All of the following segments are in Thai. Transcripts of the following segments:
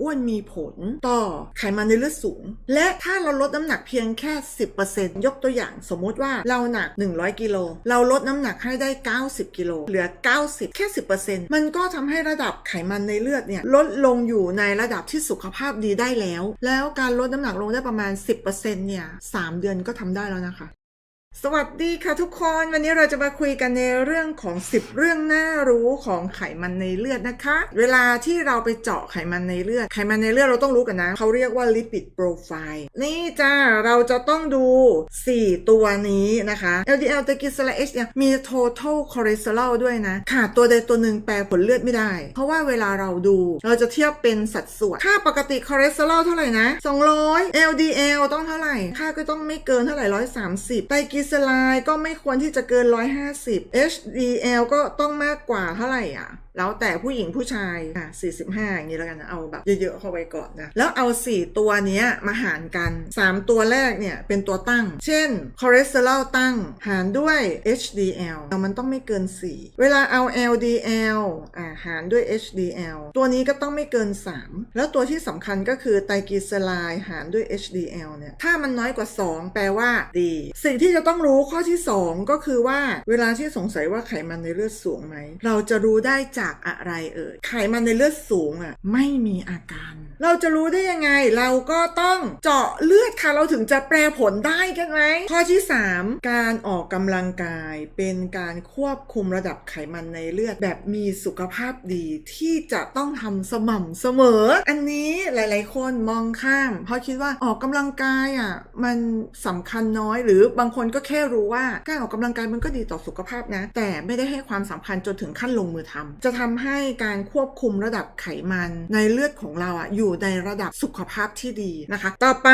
อ้วนมีผลต่อไขมันในเลือดสูง และถ้าเราลดน้ำหนักเพียงแค่ 10%ยกตัวอย่างสมมุติว่าเราหนัก 100กิโลเราลดน้ำหนักให้ได้ 90กิโลเหลือ 90 แค่ 10%มันก็ทำให้ระดับไขมันในเลือดเนี่ยลดลงอยู่ในระดับที่สุขภาพดีได้แล้ว แล้วการลดน้ำหนักลงได้ประมาณ 10%เนี่ย3เดือนก็ทำได้แล้วนะคะ สวัสดีค่ะทุกคนวันนี้เราจะมาคุยกันในเรื่องของ 10 เรื่องน่ารู้ของไขมันในเลือดนะคะ เวลาที่เราไปเจาะไขมันในเลือด ไขมันในเลือดเราต้องรู้กันนะเขาเรียกว่า lipid profile นี่จ้าเราจะต้องดู 4 ตัวนี้นะคะ LDL ตะกิสลา H เนี่ยมี total cholesterol ด้วยนะขาดตัวใดตัวหนึ่งแปลผลเลือดไม่ได้ เพราะว่าเวลาเราดูเราจะเทียบเป็นสัดส่วน ค่าปกติคอเลสเตอรอลเท่าไหร่นะ200 LDL ต้องเท่าไหร่ค่าก็ต้องไม่เกินเท่าไหร่130ไตรกลีเซอไรด์ก็ไม่ควรที่จะเกิน 150 HDL ก็ต้องมากกว่าเท่าไหร่อะ แล้วแต่ผู้หญิงผู้ชายอะ45 อย่างนี้แล้วกันนะเอาแบบเยอะๆเข้าไปก่อนนะ แล้วเอา 4 ตัวเนี้ยมาหารกัน 3 ตัวแรกเนี่ยเป็นตัวตั้ง เช่นคอเลสเตอรอลตั้งหารด้วย HDL มันต้องไม่เกิน 4 เวลาเอา LDL อ่าหารด้วย HDL ตัวนี้ก็ต้องไม่เกิน 3 แล้วตัวที่สำคัญก็คือไตรกลีเซอไรด์หารด้วย HDL เนี่ยถ้ามันน้อยกว่า 2 แปลว่าดี สิ่งที่จะต้องรู้ข้อที่ 2 ก็คือว่าเวลาที่สงสัยว่าไขมันในเลือดสูงไหม เราจะรู้ได้จากอะไรเอ่ย ไขมันในเลือดสูงอะไม่มีอาการ เราจะรู้ได้ยังไง เราก็ต้องเจาะเลือดค่ะ เราถึงจะแปลผลได้กันไหม ข้อที่ 3 การออกกำลังกาย เป็นการควบคุมระดับไขมันในเลือดแบบมีสุขภาพดีที่จะต้องทำสม่ำเสมอ อันนี้หลาย ๆ คนมองข้าม เพราะคิดว่าออกกำลังกายอะมันสำคัญน้อยหรือบางคนก็แค่รู้ว่าการออกกำลังกายมันก็ดีต่อสุขภาพนะ แต่ไม่ได้ให้ความสำคัญจนถึงขั้นลงมือทำจะทำให้การควบคุมระดับไขมันในเลือดของเราอะอยู่ในระดับสุขภาพที่ดีนะคะ ต่อไป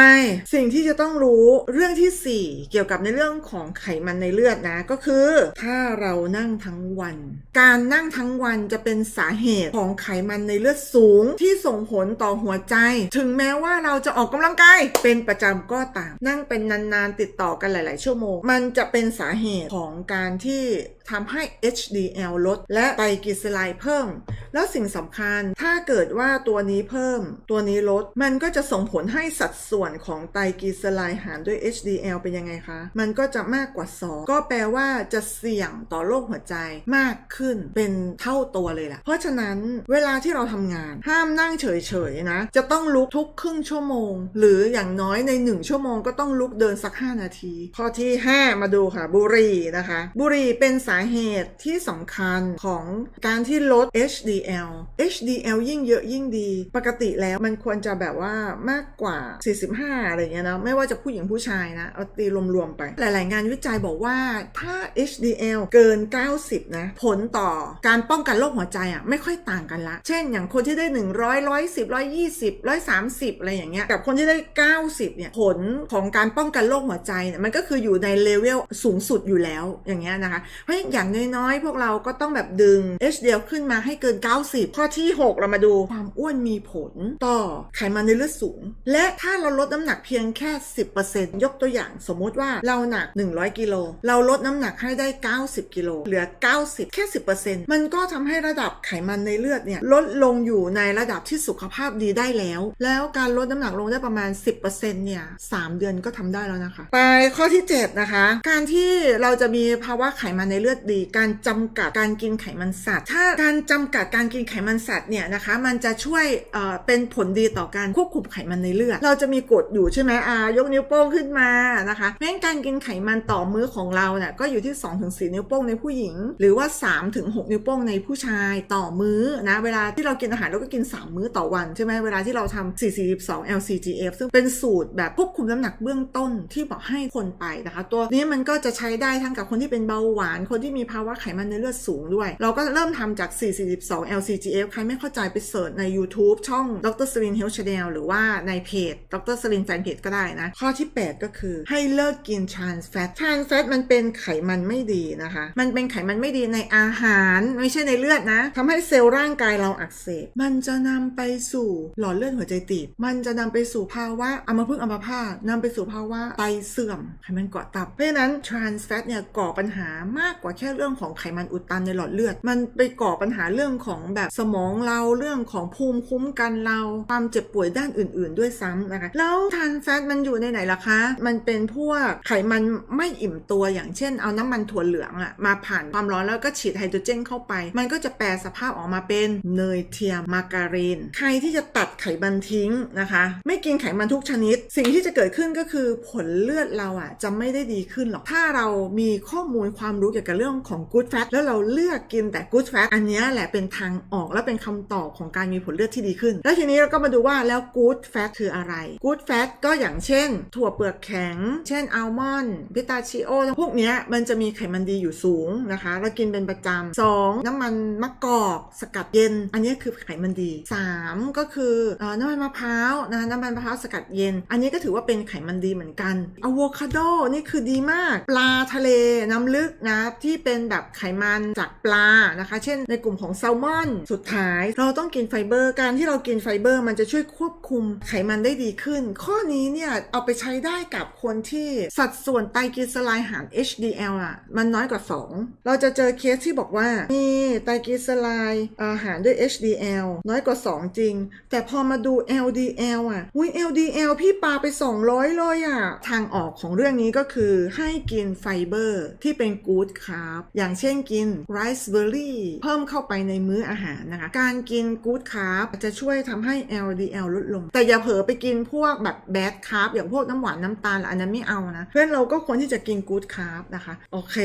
สิ่งที่จะต้องรู้เรื่องที่ 4 เกี่ยวกับในเรื่องของไขมันในเลือดนะก็คือ ถ้าเรานั่งทั้งวัน การนั่งทั้งวันจะเป็นสาเหตุของไขมันในเลือดสูงที่ส่งผลต่อหัวใจ ถึงแม้ว่าเราจะออกกำลังกายเป็นประจำก็ตาม นั่งเป็นนานๆติดต่อกันหลาย ๆ ชั่วโมง มันจะเป็นสาเหตุของการที่ทำให้ HDL ลด และไตรกลีเซอไรด์เพิ่ม แล้วสิ่งสำคัญถ้าเกิดว่าตัวนี้เพิ่ม ตัวนี้ลด มันก็จะส่งผลให้สัดส่วนของไตรกลีเซอไรด์หารด้วย HDL เป็นยังไงคะ มันก็จะมากกว่า 2 ก็แปลว่าจะเสี่ยงต่อโรคหัวใจมากขึ้นเป็นเท่าตัวเลยล่ะ เพราะฉะนั้นเวลาที่เราทำงานห้ามนั่งเฉยๆนะ จะต้องลุกทุกครึ่งชั่วโมง หรืออย่างน้อยใน 1 ชั่วโมงก็ต้องลุกเดินสัก 5 นาที ข้อที่ 5 มาดูค่ะ บุหรี่นะคะ บุหรี่เป็นสาเหตุที่สำคัญของการที่ที่ลด HDL HDL ยิ่งเยอะยิ่งดี ปกติแล้วมันควรจะแบบว่ามากกว่า 45 อะไรเงี้ยนะไม่ว่าจะผู้หญิงผู้ชายนะ เอาตีรวม ๆ ไป หลาย ๆ งานวิจัยบอกว่าถ้า HDL เกิน 90 นะ ผลต่อการป้องกันโรคหัวใจอะไม่ค่อยต่างกันละ เช่นอย่างคนที่ได้ 100 110 120 130 อะไรอย่างเงี้ยกับคนที่ได้ 90 เนี่ย ผลของการป้องกันโรคหัวใจเนี่ยมันก็คืออยู่ในเลเวลสูงสุดอยู่แล้วอย่างเงี้ยนะคะเพราะอย่างน้อยๆ พวกเราก็ต้องแบบดึง HDL ขึ้นมาให้เกิน 90 ข้อที่ 6 เรามาดูความอ้วนมีผลต่อไขมันในเลือดสูง และถ้าเราลดน้ำหนักเพียงแค่ 10%ยกตัวอย่างสมมุติว่าเราหนัก 100 กิโล เราลดน้ำหนักให้ได้ 90 กิโล เหลือ 90 แค่ 10%มันก็ทำให้ระดับไขมันในเลือดเนี่ยลดลงอยู่ในระดับที่สุขภาพดีได้แล้ว แล้วการลดน้ำหนักลงได้ประมาณ 10%เนี่ย3เดือนก็ทำได้แล้วนะคะ ไปข้อที่ 7 นะคะ การที่เราจะมีภาวะไขมันในเลือดดี การจำกัดการกินไขมันสัตว์ ถ้าการจำกัดการกินไขมันสัตว์เนี่ยนะคะมันจะช่วยเอ่อเป็นผลดีต่อการควบคุมไขมันในเลือด เราจะมีกฎอยู่ใช่ไหมอ่ายกนิ้วโป้งขึ้นมานะคะเพราะการกินไขมันต่อมื้อของเราเนี่ยก็อยู่ที่ 2-4 นิ้วโป้งในผู้หญิง หรือว่า 3-6 นิ้วโป้งในผู้ชายต่อมื้อนะเวลาที่เรากินอาหารเราก็กิน 3 มื้อต่อวันใช่ไหมเวลาที่เราทำ442 LCGF ซึ่งเป็นสูตรแบบควบคุมน้ำหนักเบื้องต้นที่บอกให้คนไปนะคะ ตัวนี้มันก็จะใช้ได้ทั้งกับคนที่เป็นเบาหวาน คนที่มีภาวะไขมันในเลือดสูงด้วย เราก็เริ่มทำจาก442 LCGF ใครไม่เข้าใจไปเสิร์ชใน YouTube ช่องดรสลินเฮลชาแนลหรือว่าในเพจดรสลินแฟนเพจก็ได้นะ ข้อที่ 8 ก็คือให้เลิกกิน trans fat trans fat มันเป็นไขมันไม่ดีนะคะ มันเป็นไขมันไม่ดีในอาหารไม่ใช่ในเลือดนะทำให้เซลล์ร่างกายเราอักเสบ มันจะนำไปสู่หลอดเลือดหัวใจตีบ มันจะนำไปสู่ภาวะอัมพฤกษ์อัมพาตนำไปสู่ภาวะไตเสื่อม ไขมันเกาะตับ เพราะฉะนั้น trans fat เนี่ยก่อปัญหามากกว่าแค่เรื่องของไขมันอุดตันในหลอดเลือด มันไปก่ออปัญหาเรื่องของแบบสมองเราเรื่องของภูมิคุ้มกันเราความเจ็บป่วยด้านอื่น ๆ ด้วยซ้ำนะคะ แล้วทานแฟตมันอยู่ในไหนล่ะคะ มันเป็นพวกไขมันไม่อิ่มตัวอย่างเช่น เอาน้ำมันถั่วเหลืองอะมาผ่านความร้อนแล้วก็ฉีดไฮโดรเจนเข้าไป มันก็จะแปลสภาพออกมาเป็นเนยเทียมมาการีน ใครที่จะตัดไขมันทิ้งนะคะ ไม่กินไขมันทุกชนิด สิ่งที่จะเกิดขึ้นก็คือผลเลือดเราอะจะไม่ได้ดีขึ้นหรอกถ้าเรามีข้อมูลความรู้เกี่ยวกับเรื่องของ good fat แล้วเราเลือกกินแต่ good fat อันนี้แหละเป็นทางออกและเป็นคำตอบของการมีผลเลือดที่ดีขึ้น แล้วทีนี้เราก็มาดูว่าแล้ว good fat คืออะไร good fat ก็อย่างเช่น ถั่วเปลือกแข็ง เช่นอัลมอนด์พิตาชิโอพวกนี้มันจะมีไขมันดีอยู่สูงนะคะ เรากินเป็นประจำสองน้ำมันมะกอกสกัดเย็น อันนี้คือไขมันดีสามก็คือเอ่อน้ำมันมะพร้าวนะคะน้ำมันมะพร้าวสกัดเย็น อันนี้ก็ถือว่าเป็นไขมันดีเหมือนกันอะโวคาโดนี่คือดีมาก ปลาทะเลน้ำลึกนะที่เป็นแบบไขมันจากปลานะคะ เช่นในกลุ่มของแซลมอนสุดท้าย เราต้องกินไฟเบอร์ การที่เรากินไฟเบอร์ มันจะช่วยควบคุมไขมันได้ดีขึ้น ข้อนี้เนี่ยเอาไปใช้ได้กับคนที่สัดส่วนไตรกลีเซอไรด์หาร HDL อะมันน้อยกว่า 2 เราจะเจอเคสที่บอกว่ามีไตรกลีเซอไรด์อาหารด้วย HDL น้อยกว่า 2 จริง แต่พอมาดู LDL อะอุ้ย LDL พี่ปาไป 200 เลยอะทางออกของเรื่องนี้ก็คือให้กินไฟเบอร์ที่เป็นกู๊ดคาร์บอย่างเช่นกินไรซ์เบอร์รี่เพิ่มเข้าไปในมื้ออาหารนะคะ การกินกู๊ดคาร์บจะช่วยทำให้ LDL ลดลง แต่อย่าเผลอไปกินพวกแบบแบดคาร์บอย่างพวกน้ำหวานน้ำตาลอันนั้นไม่เอานะ เพื่อนเราก็ควรที่จะกินกู๊ดคาร์บนะคะ โอเค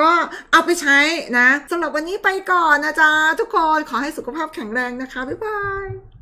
ก็เอาไปใช้นะสำหรับวันนี้ไปก่อนนะจ๊ะทุกคนขอให้สุขภาพแข็งแรงนะคะ บ๊ายบาย